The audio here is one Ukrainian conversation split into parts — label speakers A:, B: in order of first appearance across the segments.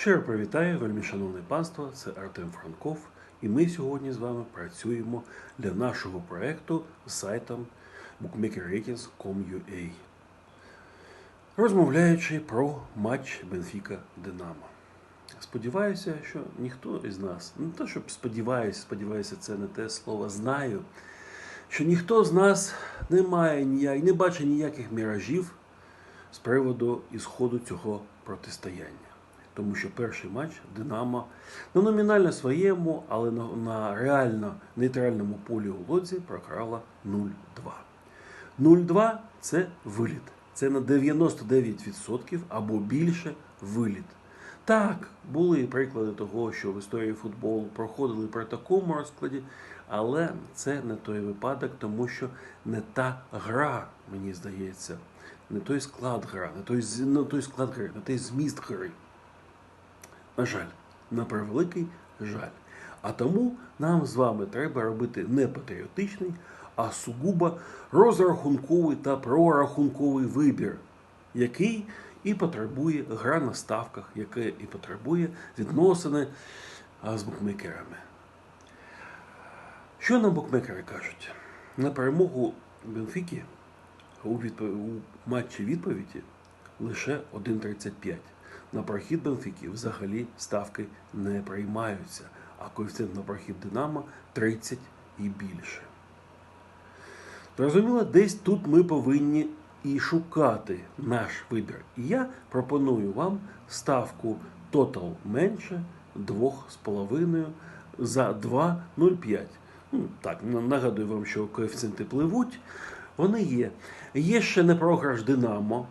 A: Щиро привітаю, вельми шановне панство, це Артем Франков, і ми сьогодні з вами працюємо для нашого проекту з сайтом bookmakerratings.com.ua, розмовляючи про матч Бенфіка Динамо. Сподіваюся, що ніхто із нас, не те, щоб сподіваюся, сподіваюся, це не те слово знаю, що ніхто з нас не має ніяк, не бачить ніяких міражів з приводу ісходу цього протистояння. Тому що перший матч Динамо на номінально своєму, але на, реально нейтральному полі у Лодзі програла 0-2. 0-2 це виліт. Це на 99% або більше виліт. Так, були приклади того, що в історії футболу проходили при такому розкладі, але це не той випадок, тому що не та гра, мені здається, не той склад гра, не той, не той склад гри, не той зміст гри. На жаль, на превеликий жаль. А тому нам з вами треба робити не патріотичний, а сугубо розрахунковий та прорахунковий вибір, який і потребує гра на ставках, яке і потребує відносини з букмекерами. Що нам букмекери кажуть? На перемогу Бенфіки у, відпо- у матчі відповіді лише 1,35. На прохід Бенфіки взагалі ставки не приймаються, а коефіцієнт на прохід Динамо 30 і більше. Зрозуміло, десь тут ми повинні і шукати наш вибір. І я пропоную вам ставку тотал менше 2,5 за 2,05. Ну, так, нагадую вам, що коефіцієнти пливуть. Вони є. Є ще не програш Динамо.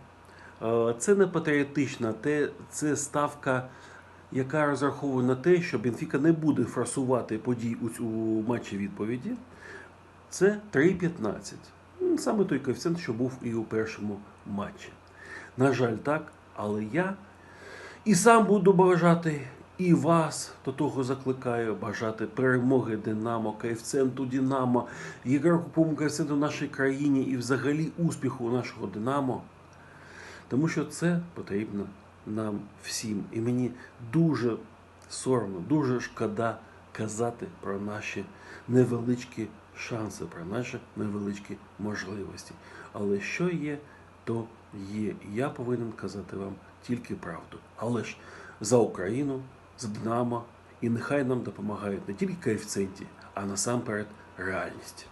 A: Е, Це не патріотична, це ставка, яка розраховує на те, що Бенфіка не буде форсувати подій у матчі відповіді. Це 3,15. М, Саме той коефіцієнт, що був і у першому матчі. На жаль, так, але я і сам буду бажати, і вас до того закликаю бажати перемоги Динамо, коефіцієнту Динамо, ігроковому коефіцієнту в нашій країні і взагалі успіху нашого Динамо. Тому що це потрібно нам всім. І мені дуже соромно, дуже шкода казати про наші невеличкі шанси, про наші невеличкі можливості. Але що є, то є. Я повинен казати вам тільки правду. Але ж за Україну, за Динамо, і нехай нам допомагають не тільки коефіцієнті, а насамперед реальність.